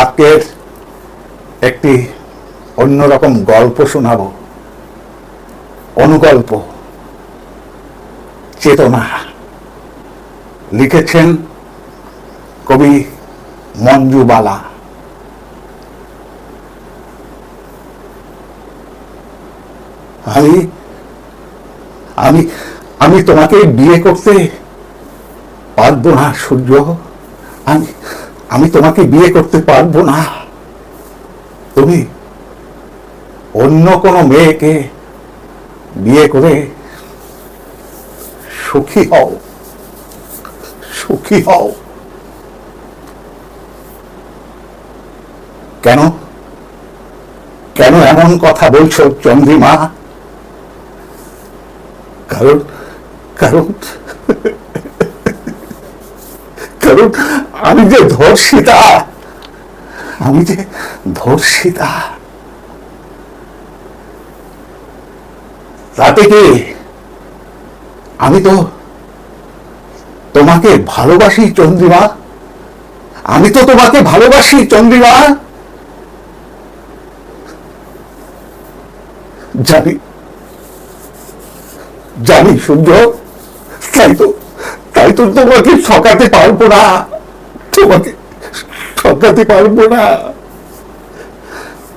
আজকের একটি অন্যরকম গল্প শোনাব। অনুগল্প, চেতনা। লিখেছেন কবি মঞ্জুবালা আমি আমি আমি তোমাকে বিয়ে করতে পারব না, সূর্য। আমি আমি তোমাকে বিয়ে করতে পারব না। তুমি অন্য কোনো মেয়েকে বিয়ে করে সুখী হও। সুখী হও। কেন? কেন এমন কথা বলছো চন্দ্রিমা? কারণ কারণ কারণ আমি যে ধর্ষিতা, আমি যে ধর্ষিতা। তাতে কি আমি তো তোমাকে ভালোবাসি, চন্দ্রিমা? আমি তো তোমাকে ভালোবাসি, চন্দ্রিমা? জানি জানি, সূর্য, তাই তো তাই তো তোমাকে ঠকাতে পারব না। তোমাকে ঠকাতে পারব না।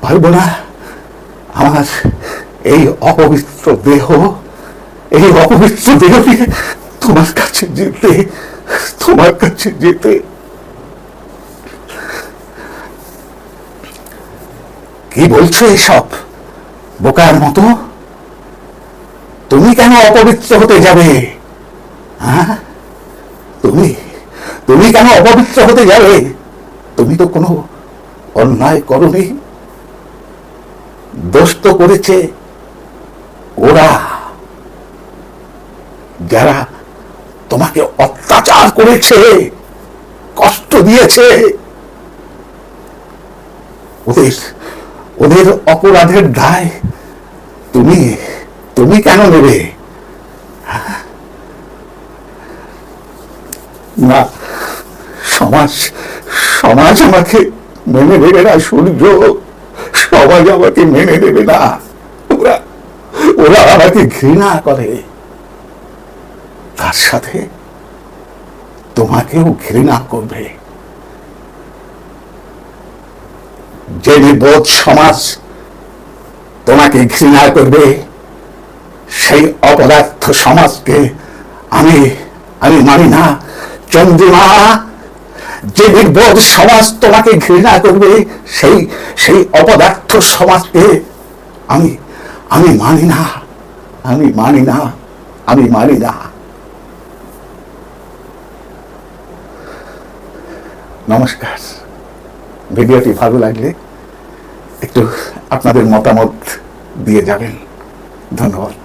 পারব না। আমার এই অপবিত্র দেহ, এই অপবিত্র দেহ নিয়ে তোমার কাছে যেতে, তোমার কাছে যেতে। কি বলছো এসব? বোকার মতো? তুমি কেন অপবিত্র হতে যাবে? হ্যাঁ তুমি তুমি কেন অপবিত্র হতে যাবে তুমি তো কোনো অন্যায় করনি। দোষ তো করেছে ওরা। যারা তোমাকে অত্যাচার করেছে, কষ্ট দিয়েছে। ওদের ওদের অপরাধের দায় তুমি তুমি কেন নেবে? না, সমাজ সমাজ আমাকে মেনে নেবে না, সূর্য। সমাজ আমাকে মেনে নেবে না। ওরা ওরা আমাকে ঘৃণা করে। তার সাথে তোমাকেও ঘৃণা করবে। যে নির্বোধ সমাজ তোমাকে ঘৃণা করবে। সেই অপদার্থ সমাজকে আমি আমি মানি না। চন্দ্রিমা, যে নির্বোধ সমাজ তোমাকে ঘৃণা করবে, সেই সেই অপদার্থ সমাজকে আমি আমি মানি না, আমি মানি না, আমি মানি না। নমস্কার। ভিডিওটি ভালো লাগলে একটু আপনাদের মতামত দিয়ে যাবেন। ধন্যবাদ।